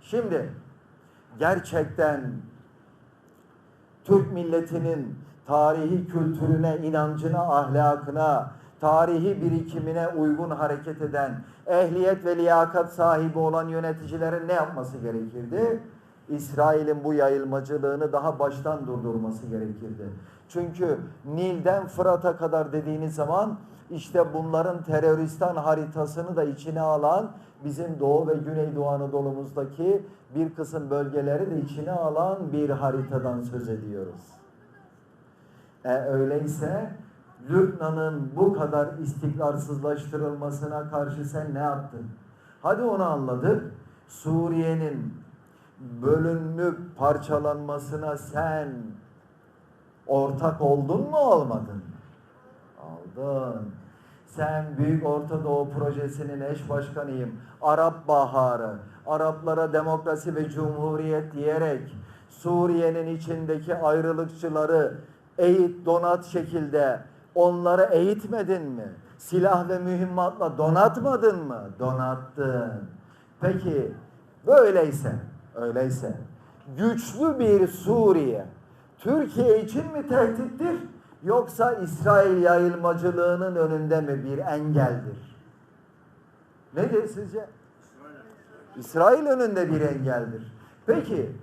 Şimdi gerçekten Türk milletinin tarihi kültürüne, inancına, ahlakına, tarihi birikimine uygun hareket eden, ehliyet ve liyakat sahibi olan yöneticilerin ne yapması gerekirdi? İsrail'in bu yayılmacılığını daha baştan durdurması gerekirdi. Çünkü Nil'den Fırat'a kadar dediğiniz zaman işte bunların teröristan haritasını da içine alan bizim Doğu ve Güneydoğu Anadolu'muzdaki bir kısım bölgeleri de içine alan bir haritadan söz ediyoruz. E, öyleyse Lübnan'ın bu kadar istikrarsızlaştırılmasına karşı sen ne yaptın? Hadi onu anladık. Suriye'nin bölünüp parçalanmasına sen ortak oldun mu olmadın? Aldın. Sen Büyük Orta Doğu Projesi'nin eş başkanıyım. Arap Baharı, Araplara demokrasi ve cumhuriyet diyerek Suriye'nin içindeki ayrılıkçıları eğit donat şekilde onları eğitmedin mi? Silah ve mühimmatla donatmadın mı? Donattın. Peki böyleyse, öyleyse güçlü bir Suriye Türkiye için mi tehdittir yoksa İsrail yayılmacılığının önünde mi bir engeldir? Nedir sizce? İsrail önünde bir engeldir. Peki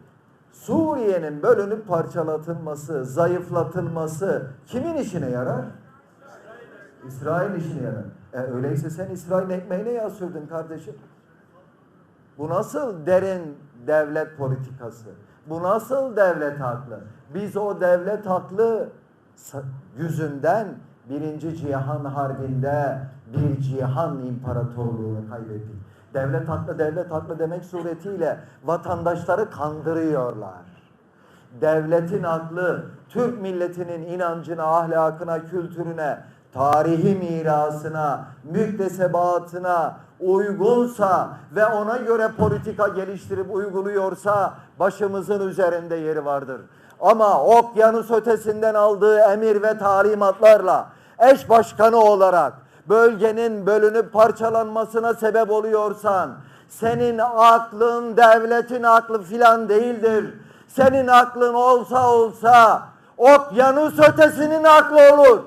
Suriye'nin bölünüp parçalatılması, zayıflatılması kimin işine yarar? İsrail işine yarar. E öyleyse sen İsrail ekmeğine yağ sürdün kardeşim. Bu nasıl derin devlet politikası? Bu nasıl devlet haklı? Biz o devlet haklı yüzünden birinci cihan harbinde bir cihan imparatorluğunu kaybettik. Devlet haklı, devlet haklı demek suretiyle vatandaşları kandırıyorlar. Devletin aklı Türk milletinin inancına, ahlakına, kültürüne, tarihi mirasına, müktesebatına uygunsa ve ona göre politika geliştirip uyguluyorsa başımızın üzerinde yeri vardır. Ama okyanus ötesinden aldığı emir ve talimatlarla eş başkanı olarak bölgenin bölünüp parçalanmasına sebep oluyorsan senin aklın devletin aklı filan değildir. Senin aklın olsa olsa okyanus ötesinin aklı olur.